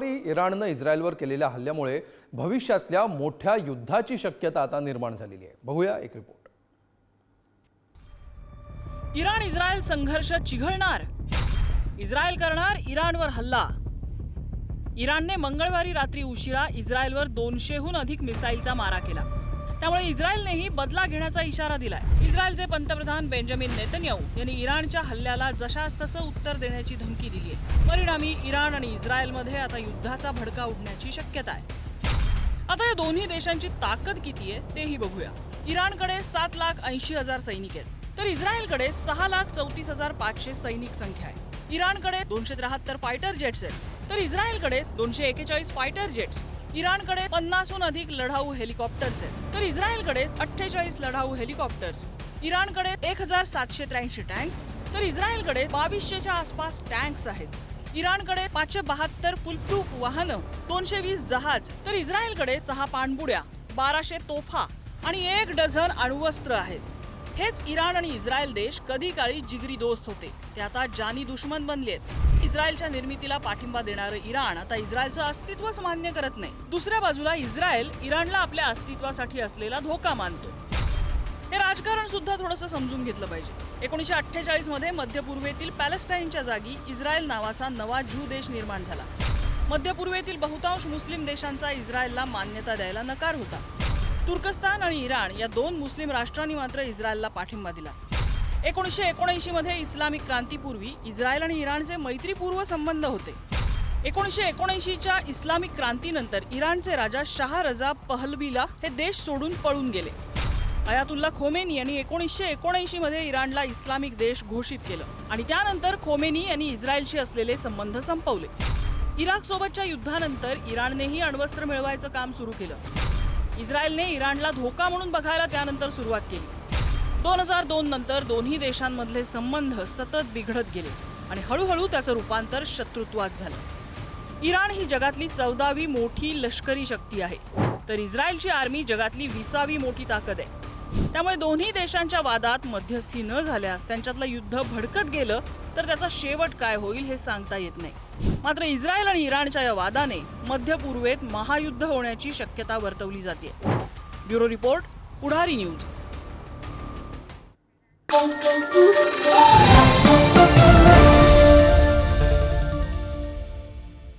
शुक्रवारी इराणनं इस्रायलवर केलेल्या हल्ल्यामुळे भविष्यातल्या मोठ्या युद्धाची शक्यता आता निर्माण झालेली आहे. बघूया एक रिपोर्ट इराण इस्रायल संघर्ष चिघळणार. इस्रायल करणार इराणवर हल्ला. इराणने मंगळवारी रात्री उशिरा इस्रायलवर दोनशेहून अधिक मिसाईलचा मारा केला. त्यामुळे इस्रायलनेही बदला घेण्याचा इशारा दिलाय. इस्रायलचे पंतप्रधान बेंजामिन नेतन्याहू यांनी इराणच्या हल्ल्याला जशास तसं उत्तर देण्याची धमकी दिली आहे परिणामी इराण आणि इस्रायलमध्ये आता युद्धाचा भडका उडण्याची शक्यता आहे. आता या दोन्ही देशांची ताकद किती आहे तेही बघूया. इराणकडे सात लाख ऐंशी हजार सैनिक आहेत तर इस्रायलकडे सहा लाख चौतीस हजार पाचशे सैनिक संख्या आहे. इराणकडे दोनशे त्र्याहत्तर फायटर जेट्स आहेत तर इस्रायलकडे दोनशे एकेचाळीस फायटर जेट्स इराणकडे पन्नासहून अधिक लढाऊ हेलिकॉप्टर्स आहेत. तर इस्रायलकडे अठ्ठेचाळीस लढाऊ हेलिकॉप्टर्स. इराणकडे एक हजार सातशे त्र्याऐंशी टँक्स. तर इस्रायलकडे बावीसशेच्या आसपास टँक्स आहेत. इराणकडे पाचशे बहात्तर फुलप्रूफ वाहनं दोनशे वीस जहाज. तर इस्रायलकडे सहा पाणबुड्या बाराशे तोफा आणि एक डझन अणुवस्त्र आहेत. हेच इराण आणि इस्रायल देश कधी काळी जिगरी दोस्त होते. ते आता जानी दुश्मन बनले आहेत. इस्रायलच्या निर्मितीला पाठिंबा देणारं इराण आता इस्रायलचं अस्तित्वच मान्य करत नाही. दुसऱ्या बाजूला इस्रायल इराणला आपल्या अस्तित्वासाठी असलेला धोका मानतो. हे राजकारण सुद्धा थोडंसं समजून घेतलं पाहिजे. एकोणीसशे अठ्ठेचाळीसमध्ये मध्य पूर्वेतील पॅलेस्टाईनच्या जागी इस्रायल नावाचा नवा ज्यू देश निर्माण झाला. मध्य पूर्वेतील बहुतांश मुस्लिम देशांचा इस्रायलला मान्यता द्यायला नकार होता. तुर्कस्तान आणि इराण या दोन मुस्लिम राष्ट्रांनी मात्र इस्रायलला पाठिंबा दिला. एकोणीसशे एकोणऐंशी मध्ये इस्लामिक क्रांतीपूर्वी इस्रायल आणि इराणचे मैत्रीपूर्व संबंध होते. एकोणीसशे एकोणऐंशीच्या इस्लामिक क्रांतीनंतर इराणचे राजा शाह रजा पहलबीला हे देश सोडून पळून गेले. अयातुल्ला खोमेनी यांनी एकोणीसशे एकोणऐंशी मध्ये इराणला इस्लामिक देश घोषित केलं आणि त्यानंतर खोमेनी यांनी इस्रायलशी असलेले संबंध संपवले. इराकसोबतच्या युद्धानंतर इराणनेही अण्वस्त्र मिळवायचं काम सुरू केलं. इस्रायलने इराणला धोका म्हणून बघायला त्यानंतर सुरुवात केली. दोन हजार दोन नंतर दोन्ही देशांमधले संबंध सतत बिघडत गेले आणि हळूहळू त्याचं रूपांतर शत्रुत्वात झालं. इराण ही जगातली चौदावी मोठी लष्करी शक्ती आहे तर इस्रायलची आर्मी जगातली विसावी मोठी ताकद आहे. त्यामुळे दोन्ही देशांच्या वादात मध्यस्थी न झाल्यास त्यांच्यातलं युद्ध भडकत गेलं तर त्याचा शेवट काय होईल हे सांगता येत नाही. मात्र इस्रायल आणि इराणच्या या वादाने मध्य पूर्वेत महायुद्ध होण्याची शक्यता वर्तवली जाते. Bureau report Pudhari news.